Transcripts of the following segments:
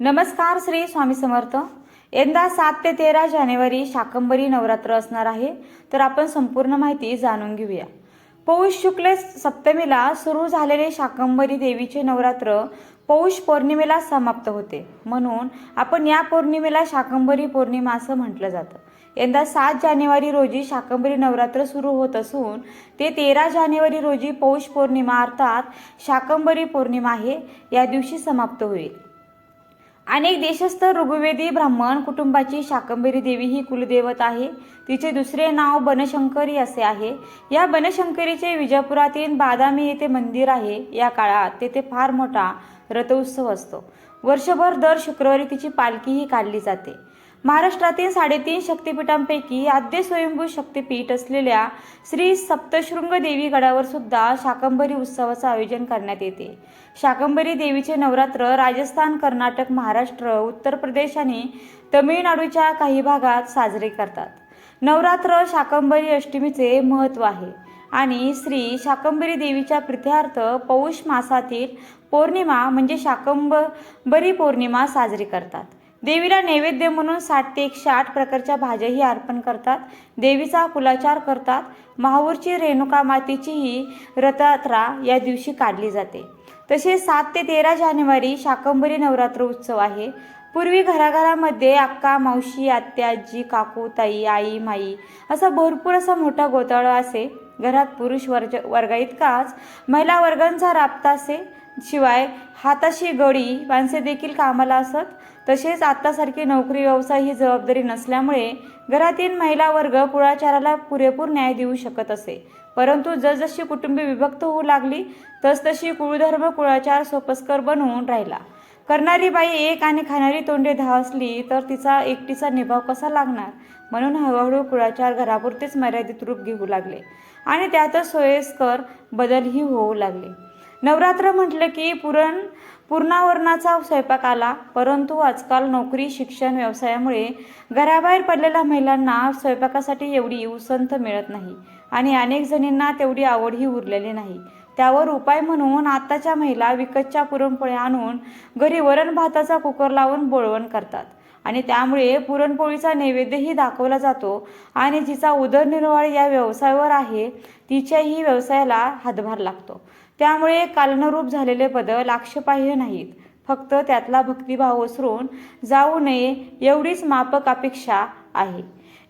नमस्कार श्री स्वामी समर्थ. यंदा सात ते तेरा जानेवारी शाकंबरी नवरात्र असणार आहे तर आपण संपूर्ण माहिती जाणून घेऊया. पौष शुक्ल सप्तमीला सुरू झालेले शाकंबरी देवीचे नवरात्र पौष पौर्णिमेला समाप्त होते. म्हणून आपण या पौर्णिमेला शाकंबरी पौर्णिमा असं म्हटलं जातं. यंदा सात जानेवारी रोजी शाकंबरी नवरात्र सुरू होत असून ते तेरा जानेवारी रोजी पौष पौर्णिमा अर्थात शाकंबरी पौर्णिमा आहे या दिवशी समाप्त होईल. अनेक देशस्थ ऋग्वेदी ब्राह्मण कुटुंबाची शाकंभरी देवी ही कुलदेवत आहे. तिचे दुसरे नाव बनशंकरी असे आहे. या बनशंकरीचे विजापुरातील बादामी येथे मंदिर आहे. या काळात तेथे फार मोठा रथोत्सव असतो. वर्षभर दर शुक्रवारी तिची पालखीही काढली जाते. महाराष्ट्रातील साडेतीन शक्तिपीठांपैकी आद्य स्वयंभू शक्तिपीठ असलेल्या श्री सप्तशृंग देवी गडावर सुद्धा शाकंभरी उत्सवाचं आयोजन करण्यात येते. शाकंभरी देवीचे नवरात्र राजस्थान कर्नाटक महाराष्ट्र उत्तर प्रदेश आणि तमिळनाडूच्या काही भागात साजरे करतात. नवरात्र शाकंभरी अष्टमीचे महत्त्व आहे आणि श्री शाकंभरी देवीच्या प्रित्यार्थ पौष मासातील पौर्णिमा म्हणजे शाकंबरी पौर्णिमा साजरी करतात. देवीला नैवेद्य म्हणून साठ ते एकशे आठ प्रकारच्या भाज्याही अर्पण करतात. देवीचा कुलाचार करतात. महाऊरची रेणुका मातेचीही रथयात्रा या दिवशी काढली जाते. तसेच सात ते तेरा जानेवारी शाकंभरी नवरात्र उत्सव आहे. पूर्वी घराघरामध्ये अक्का मावशी आत्या आजी काकू ताई आई माई असा भरपूर असा मोठा गोताळा असे. घरात पुरुष वर्ग वर्गा इतकाच महिला वर्गांचा राबता असे. शिवाय हाताशी गडी माणसे देखील कामाला असत. तसेच आत्तासारखी नोकरी व्यवसाय ही जबाबदारी नसल्यामुळे घरातील महिला वर्ग कुळाचाराला पुरेपूर न्याय देऊ शकत असे. परंतु जसजशी कुटुंबे विभक्त होऊ लागली तसतशी कुळधर्म कुळाचार सोपस्कर बनवून राहिला. करणारी बाई एक आणि खाणारी तोंडे दहा असली तर तिचा एकटीचा निभाव कसा लागणार? म्हणून हळूहळू कुळाचार घरापुरतेच मर्यादित रूप घेऊ लागले आणि त्यातच सोयीस्कर बदलही होऊ लागले. नवरात्र म्हटलं की पुरण पूर्णावरणाचा स्वयंपाक आला परंतु आजकाल नोकरी शिक्षण व्यवसायामुळे घराबाहेर पडलेल्या महिलांना स्वयंपाकासाठी एवढी उसंत मिळत नाही आणि अनेक जणींना तेवढी आवडही उरलेली नाही. त्यावर उपाय म्हणून आताच्या महिला विकतच्या पुरणपोळ्या आणून घरी वरण भाताचा कुकर लावून बोळवण करतात आणि त्यामुळे पुरणपोळीचा नैवेद्यही दाखवला जातो आणि जिचा उदरनिर्वाह या व्यवसायावर आहे तिच्याही व्यवसायाला हातभार लागतो. त्यामुळे कालनरूप झालेले बदल आक्षेपार्ह नाहीत. फक्त त्यातला भक्तिभाव ओसरून जाऊ नये एवढीच मापक अपेक्षा आहे.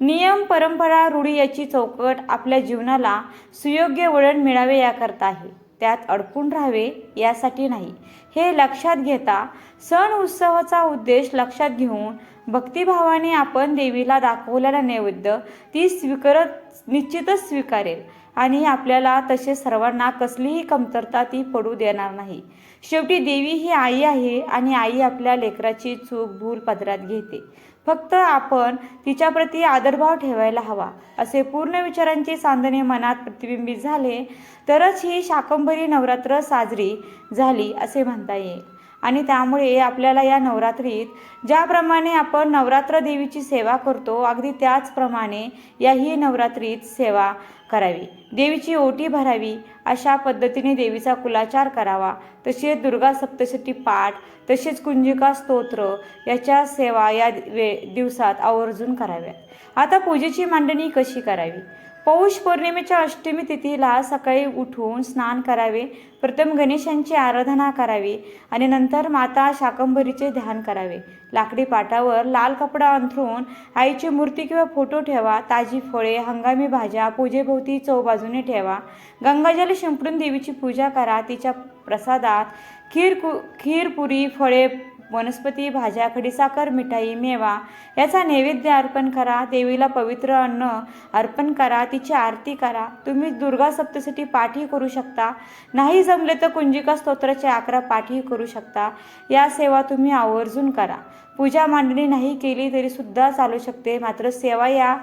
नियम परंपरा रूढी याची चौकट आपल्या जीवनाला सुयोग्य वळण मिळावे याकरता आहे. त्यात अडकून राहावे यासाठी नाही. हे लक्षात घेता सण उत्सवाचा उद्देश लक्षात घेऊन भक्तिभावाने आपण देवीला दाखवलेला नैवेद्य ती स्वीकारत निश्चितच स्वीकारेल. आणि आपल्याला तसे सर्वांना कसलीही कमतरता ती पडू देणार नाही. शेवटी देवी ही आई आहे आणि आई आपल्या लेकराची चूक भूल पदरात घेते. फक्त आपण तिच्याप्रती आदरभाव ठेवायला हवा असे पूर्ण विचारांचे सांधणे मनात प्रतिबिंबित झाले तरच ही शाकंभरी नवरात्र साजरी झाली असे म्हणता येईल. आणि त्यामुळे आपल्याला या नवरात्रीत ज्याप्रमाणे आपण नवरात्र देवीची सेवा करतो अगदी त्याचप्रमाणे याही नवरात्रीत सेवा करावी. देवीची ओटी भरावी अशा पद्धतीने देवीचा कुलाचार करावा. तसेच दुर्गा सप्तशती पाठ तसेच कुंजिका स्तोत्र याच्या सेवा या वे दिवसात आवर्जून कराव्यात. आता पूजेची मांडणी कशी करावी? पौष पौर्णिमेच्या अष्टमी तिथीला सकाळी उठून स्नान करावे प्रथम गणेशांची आराधना करावी आणि नंतर माता शाकंभरीचे ध्यान करावे. लाकडी पाटावर लाल कपडा अंथरून आईची मूर्ती किंवा फोटो ठेवा ताजी फळे हंगामी भाज्या पूजेभोवती चौबाजूने ठेवा. गंगाजल शिंपडून देवीची पूजा करा तिच्या प्रसादात खीर कु खीर पुरी फळे वनस्पती भाज्या खडीसाखर मिठाई मेवा याचा नैवेद्य अर्पण करा देवीला पवित्र अन्न अर्पण करा तिची आरती करा. तुम्ही दुर्गा सप्तशती पाठही करू शकता. नाही जमले तर कुंजिका स्तोत्राचे अकरा पाठही करू शकता. या सेवा तुम्ही आवर्जून करा. पूजा मांडणी नाही केली तरीसुद्धा चालू शकते. मात्र सेवा या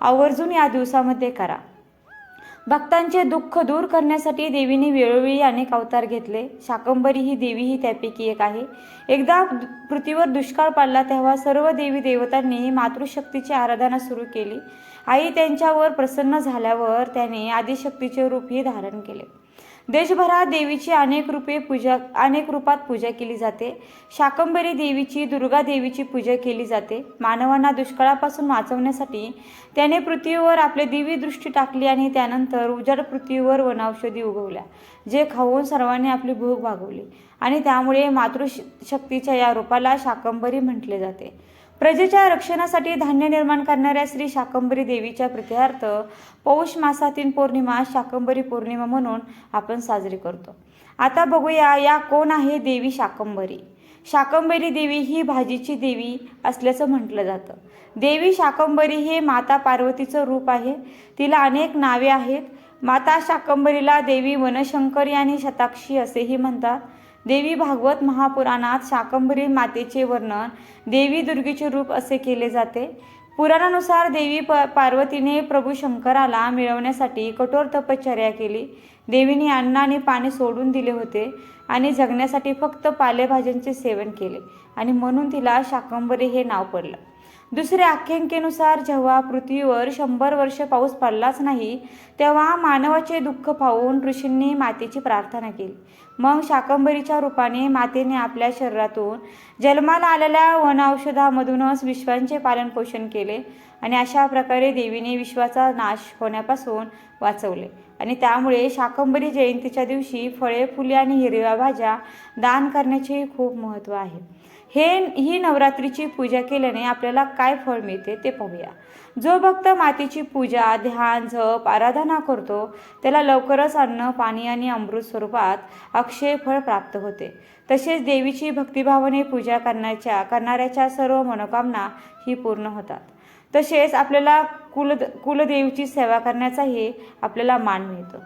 आवर्जून या दिवसामध्ये करा. भक्तांचे दुःख दूर करण्यासाठी देवीने वेळोवेळी अनेक अवतार घेतले. शाकंबरी ही देवी ही त्यापैकी एक आहे. एकदा पृथ्वीवर दुष्काळ पडला तेव्हा सर्व देवी देवतांनी मातृशक्तीची आराधना सुरू केली. आई त्यांच्यावर प्रसन्न झाल्यावर त्याने आदिशक्तीचे रूपही धारण केले. देशभरात देवीची अनेक रूपे पूजा अनेक रूपात पूजा केली जाते. शाकंभरी देवीची दुर्गा देवीची पूजा केली जाते. मानवांना दुष्काळापासून वाचवण्यासाठी त्याने पृथ्वीवर आपले दिवी दृष्टी टाकली आणि त्यानंतर उजाड पृथ्वीवर वनौषधी उगवल्या जे खाऊन सर्वांनी आपली भूक भागवली. आणि त्यामुळे मातृशक्तीच्या या रूपाला शाकंभरी म्हटले जाते. प्रजेच्या रक्षणासाठी धान्य निर्माण करणाऱ्या श्री शाकंभरी देवीच्या प्रित्यार्थ पौष मासातील पौर्णिमा शाकंभरी पौर्णिमा म्हणून आपण साजरी करतो. आता बघूया या कोण आहे देवी शाकंभरी? शाकंभरी देवी ही भाजीची देवी असल्याचं म्हटलं जातं. देवी शाकंभरी हे माता पार्वतीचं रूप आहे. तिला अनेक नावे आहेत. माता शाकंभरीला देवी वनशंकरी आणि शताक्षी असेही म्हणतात. देवी भागवत महापुराणात शाकंभरी मातेचे वर्णन देवी दुर्गेचे रूप असे केले जाते. पुराणानुसार देवी प पार्वतीने प्रभू शंकराला मिळवण्यासाठी कठोर तपश्चर्या केली. देवीने अन्न आणि पाणी सोडून दिले होते आणि जगण्यासाठी फक्त पालेभाज्यांचे सेवन केले आणि म्हणून तिला शाकंभरी हे नाव पडलं. दुसऱ्या आख्यांकेनुसार जेव्हा पृथ्वीवर शंभर वर्ष पाऊस पडलाच नाही तेव्हा मानवाचे दुःख पाहून ऋषींनी मातेची प्रार्थना केली. मग शाकंभरीच्या रूपाने मातेने आपल्या शरीरातून जन्माला आलेल्या वनऔषधामधूनच विश्वांचे पालनपोषण केले आणि अशा प्रकारे देवीने विश्वाचा नाश होण्यापासून वाचवले. आणि त्यामुळे शाकंभरी जयंतीच्या दिवशी फळे फुले आणि हिरव्या भाज्या दान करण्याचे खूप महत्त्व आहे. हे ही नवरात्रीची पूजा केल्याने आपल्याला काय फळ मिळते ते पाहूया. जो भक्त मातेची पूजा ध्यान जप आराधना करतो त्याला लवकरच अन्न पाणी आणि अमृत स्वरूपात अक्षय फळ प्राप्त होते. तसेच देवीची भक्तिभावाने पूजा करण्याच्या करणाऱ्याच्या सर्व मनोकामना ही पूर्ण होतात. तसेच आपल्याला कुल कुलदेवीची सेवा करण्याचाही आपल्याला मान मिळतो.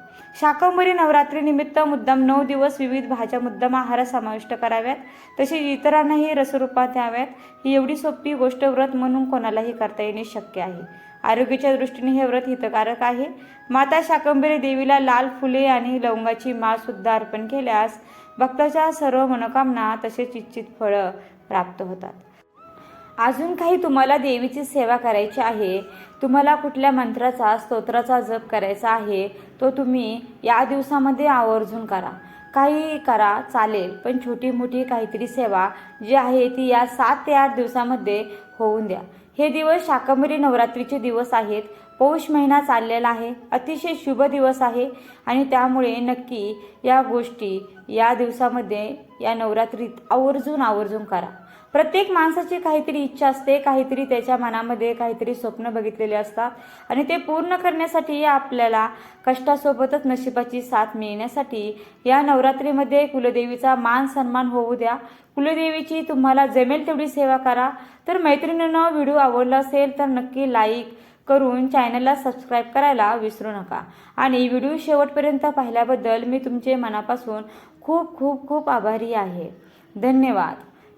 शाकंभरी नवरात्रीनिमित्त मुद्दाम नऊ दिवस विविध भाज्या मुद्दाम आहारात समाविष्ट कराव्यात. तसेच इतरांनाही रसरूपात द्याव्यात. ही एवढी सोपी गोष्ट व्रत म्हणून कोणालाही करता येणे शक्य आहे. आरोग्याच्या दृष्टीने हे व्रत हितकारक आहे. माता शाकंभरी देवीला लाल फुले आणि लवंगाची माळसुद्धा अर्पण केल्यास भक्ताच्या सर्व मनोकामना तसेच इच्छित फळं प्राप्त होतात. अजून काही तुम्हाला देवीची सेवा करायची आहे? तुम्हाला कुठल्या मंत्राचा स्तोत्राचा जप करायचा आहे? तो तुम्ही या दिवसामध्ये आवर्जून करा. काही करा चालेल पण छोटी मोठी काहीतरी सेवा जी आहे ती या सात ते आठ दिवसामध्ये होऊन द्या. हे दिवस शाकंभरी नवरात्रीचे दिवस आहेत. पौष महिना चाललेला आहे. अतिशय शुभ दिवस आहे आणि त्यामुळे नक्की या गोष्टी या दिवसामध्ये या नवरात्रीत आवर्जून आवर्जून करा. प्रत्येक माणसाची काहीतरी इच्छा असते काहीतरी त्याच्या मनामध्ये काहीतरी स्वप्न बघितलेले असतात आणि ते पूर्ण करण्यासाठी आपल्याला कष्टासोबतच नशिबाची साथ मिळण्यासाठी या नवरात्रीमध्ये कुलदेवीचा मान सन्मान होऊ द्या. कुलदेवीची तुम्हाला जमेल तेवढी सेवा करा. तर मैत्रिणीनं व्हिडिओ आवडला असेल तर नक्की लाईक करून चॅनलला सबस्क्राईब करायला विसरू नका. आणि व्हिडिओ शेवटपर्यंत पाहिल्याबद्दल मी तुमचे मनापासून खूप खूप खूप आभारी आहे. धन्यवाद.